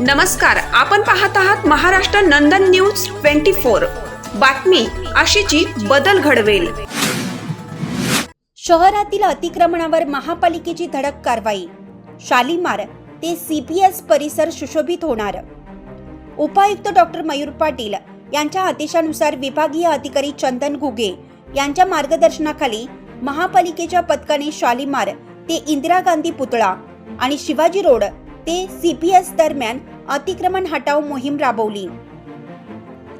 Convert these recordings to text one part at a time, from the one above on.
नमस्कार आपण पाहत आहात Maharashtra Nandan news twenty four. बातमी अशीची बदल घडवेल. शहरातील अतिक्रमणावर महापालिकेची धडक कारवाई. शालिमार ते सीपीएस परिसर सुशोभित होणार. उपायुक्त डॉक्टर मयूर पाटील यांच्या आदेशानुसार विभागीय अधिकारी चंदन घुगे यांच्या मार्गदर्शनाखाली महापालिकेच्या पथकाने शालिमार ते इंदिरा गांधी पुतळा आणि शिवाजी रोड ते सीपीएस दरम्यान अतिक्रमण हटाव मोहीम राबवली.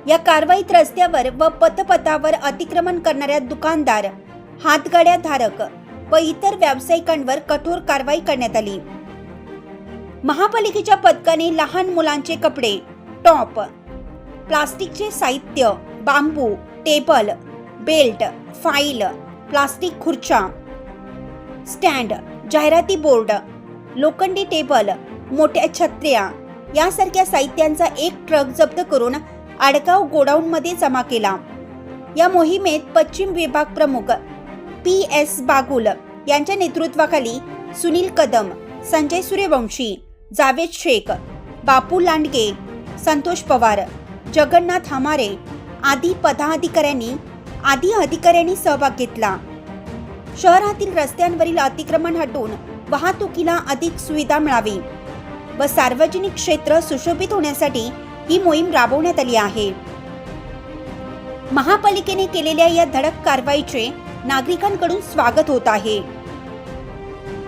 या कारवाईत रस्त्यावर व पथपथावर अतिक्रमण करणाऱ्या दुकानदार हातगाड्या धारक व इतर व्यावसायिकांवर कठोर कारवाई करण्यात आली. महापालिकेच्या पथकाने लहान मुलांचे कपडे टॉप प्लास्टिकचे साहित्य बांबू टेबल बेल्ट फाईल प्लास्टिक खुर्च्या स्टँड जाहिराती बोर्ड लोखंडी टेबल मोठ्या छत्र्या यासारख्या साहित्यांचा एक ट्रक जप्त करून आडगाव गोडाऊनमध्ये जमा केला. या मोहिमेत पश्चिम विभाग प्रमुख पी एस बागुल यांच्या नेतृत्वाखाली सुनील कदम संजय सूर्यवंशी जावेद शेख बापू लांडगे संतोष पवार जगन्नाथ हमारे आदी पदाधिकाऱ्यांनी आदी अधिकाऱ्यांनी सहभाग घेतला. शहरातील रस्त्यांवरील अतिक्रमण हटवून वाहतुकीला अधिक सुविधा मिळावी. व सार्वजनिक क्षेत्र सुशोभित होण्यासाठी ही मोहीम राबवण्यात आली आहे. महापालिकेने केलेल्या या धडक कारवाईचे नागरिकांकडून स्वागत होत आहे.